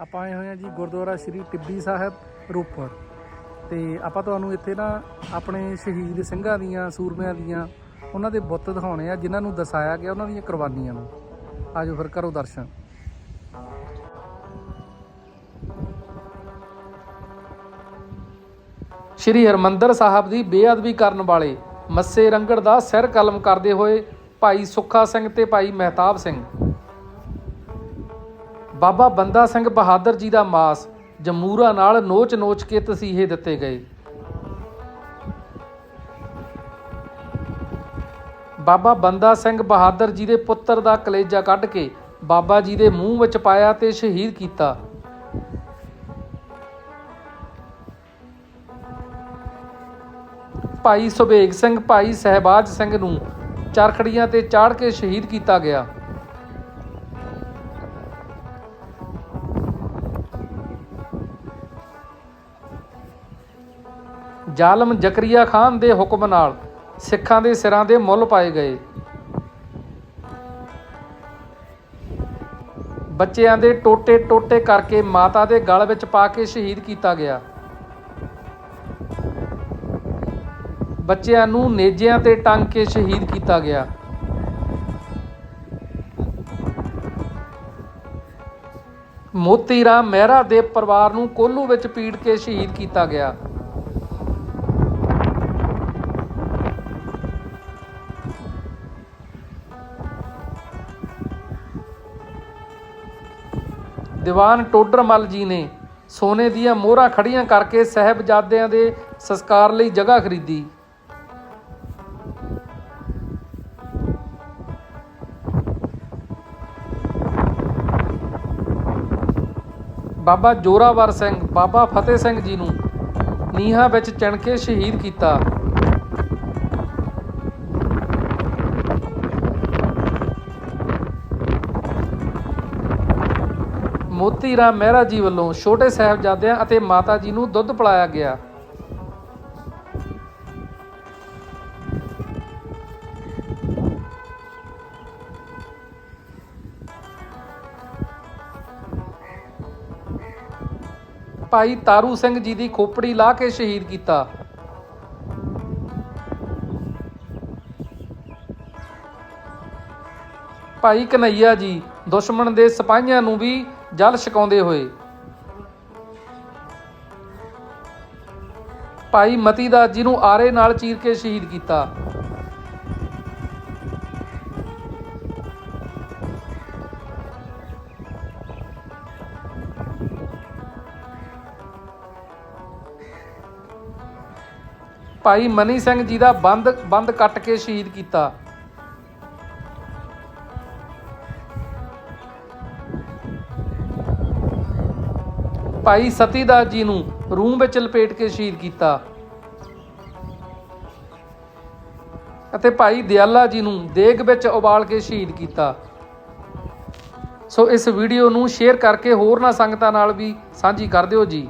ਆਪਾਂ ਆਏ ਹੋਏ ਹਾਂ ਜੀ ਗੁਰਦੁਆਰਾ ਸ੍ਰੀ ਟਿੱਬੀ ਸਾਹਿਬ, ਰੋਪੜ। ਤੇ ਆਪਾਂ ਤੁਹਾਨੂੰ ਇੱਥੇ ਨਾ ਆਪਣੇ ਸ਼ਹੀਦ ਸਿੰਘਾਂ ਦੀਆਂ, ਸੂਰਮਿਆਂ ਦੀਆਂ ਉਹਨਾਂ ਦੇ ਬੁੱਤ ਦਿਖਾਉਣੇ ਆ, ਜਿਨ੍ਹਾਂ ਨੂੰ ਦਰਸਾਇਆ ਗਿਆ ਉਹਨਾਂ ਦੀਆਂ ਕੁਰਬਾਨੀਆਂ ਨੂੰ। ਆਜੋ ਫਿਰ ਕਰੋ ਦਰਸ਼ਨ। ਸ਼੍ਰੀ ਹਰਮੰਦਰ ਸਾਹਿਬ ਦੀ ਬੇਅਦਬੀ ਕਰਨ ਵਾਲੇ ਮੱਸੇ ਰੰਗੜ ਦਾ ਸਿਰ ਕਲਮ ਕਰਦੇ ਹੋਏ ਭਾਈ ਸੁੱਖਾ ਸਿੰਘ ਤੇ ਭਾਈ ਮਹਿਤਾਬ ਸਿੰਘ ਬਾਬਾ ਬੰਦਾ ਸਿੰਘ ਬਹਾਦਰ ਜੀ ਦਾ ਮਾਸ ਜਮੂਰਾ ਨਾਲ ਨੋਚ-ਨੋਚ ਕੇ ਤਸੀਹੇ ਦਿੱਤੇ ਗਏ। ਬਾਬਾ ਬੰਦਾ ਸਿੰਘ ਬਹਾਦਰ ਜੀ ਦੇ ਪੁੱਤਰ ਦਾ ਕਲੇਜਾ ਕੱਢ ਕੇ ਬਾਬਾ ਜੀ ਦੇ ਮੂੰਹ ਵਿੱਚ ਪਾਇਆ ਤੇ ਸ਼ਹੀਦ ਕੀਤਾ। ਭਾਈ ਸੁਬੇਗ ਸਿੰਘ, ਭਾਈ ਸਹਿਬਾਜ ਸਿੰਘ ਨੂੰ ਚਰਖੜੀਆਂ ਤੇ ਚਾੜ ਕੇ ਸ਼ਹੀਦ ਕੀਤਾ ਗਿਆ। ਜ਼ਾਲਮ ਜ਼ਕਰੀਆ ਖਾਨ ਦੇ ਹੁਕਮ ਨਾਲ ਸਿੱਖਾਂ ਦੇ ਸਿਰਾਂ ਦੇ ਮੁੱਲ ਪਾਏ ਗਏ। ਬੱਚਿਆਂ ਦੇ ਟੋਟੇ ਟੋਟੇ ਕਰਕੇ ਮਾਤਾ ਦੇ ਗਲ ਵਿੱਚ ਪਾ ਕੇ ਸ਼ਹੀਦ ਕੀਤਾ ਗਿਆ। ਬੱਚਿਆਂ ਨੂੰ ਨੇਜਿਆਂ ਤੇ ਟੰਗ ਕੇ ਸ਼ਹੀਦ ਕੀਤਾ ਗਿਆ। ਮੋਤੀ ਰਾਮ ਮਹਿਰਾ ਦੇ ਪਰਿਵਾਰ ਨੂੰ ਕੋਲੂ ਵਿੱਚ ਪੀੜ ਕੇ ਸ਼ਹੀਦ ਕੀਤਾ ਗਿਆ। ਦੀਵਾਨ ਟੋਡਰਮਲ ਜੀ ਨੇ ਸੋਨੇ ਦੀਆਂ ਮੋਹਰਾਂ ਖੜੀਆਂ ਕਰਕੇ ਸਹਿਬਜ਼ਾਦਿਆਂ ਦੇ ਸੰਸਕਾਰ ਲਈ ਜਗ੍ਹਾ ਖਰੀਦੀ। ਬਾਬਾ ਜੋਰਾਵਰ ਸਿੰਘ, ਬਾਬਾ ਫਤਿਹ ਸਿੰਘ ਜੀ ਨੂੰ ਨੀਹਾਂ ਵਿੱਚ ਚਿਣ ਕੇ ਸ਼ਹੀਦ ਕੀਤਾ। ਮੋਤੀ ਰਾਮ ਮਹਿਰਾ ਜੀ ਵੱਲੋਂ ਛੋਟੇ ਸਾਹਿਬਜ਼ਾਦਿਆਂ ਅਤੇ ਮਾਤਾ ਜੀ ਨੂੰ ਦੁੱਧ ਪਿਲਾਇਆ ਗਿਆ। ਭਾਈ ਤਾਰੂ ਸਿੰਘ ਜੀ ਦੀ ਖੋਪੜੀ ਲਾ ਕੇ ਸ਼ਹੀਦ ਕੀਤਾ। ਭਾਈ ਕਨਈਆ ਜੀ ਦੁਸ਼ਮਣ ਦੇ ਸਿਪਾਹੀਆਂ ਨੂੰ ਵੀ ਜਲ ਛਕਾਉਂਦੇ ਹੋਏ। ਭਾਈ ਮਤੀਦਾਸ ਜੀ ਨੂੰ ਆਰੇ ਨਾਲ ਚੀਰ ਕੇ ਸ਼ਹੀਦ ਕੀਤਾ। ਭਾਈ ਮਨੀ ਸਿੰਘ ਜੀ ਦਾ ਬੰਦ ਬੰਦ ਕੱਟ ਕੇ ਸ਼ਹੀਦ ਕੀਤਾ। ਭਾਈ ਸਤੀਦਾਸ ਜੀ ਨੂੰ ਰੂਮ ਵਿੱਚ ਲਪੇਟ ਕੇ ਸ਼ਹੀਦ ਕੀਤਾ। ਅਤੇ ਭਾਈ ਦਿਆਲਾ ਜੀ ਨੂੰ ਦੇਗ ਵਿੱਚ ਉਬਾਲ ਕੇ ਸ਼ਹੀਦ ਕੀਤਾ। ਸੋ ਇਸ ਵੀਡੀਓ ਨੂੰ ਸ਼ੇਅਰ ਕਰਕੇ ਹੋਰ ਨਾ ਸੰਗਤਾਂ ਨਾਲ ਵੀ ਸਾਂਝੀ ਕਰ ਦਿਓ ਜੀ।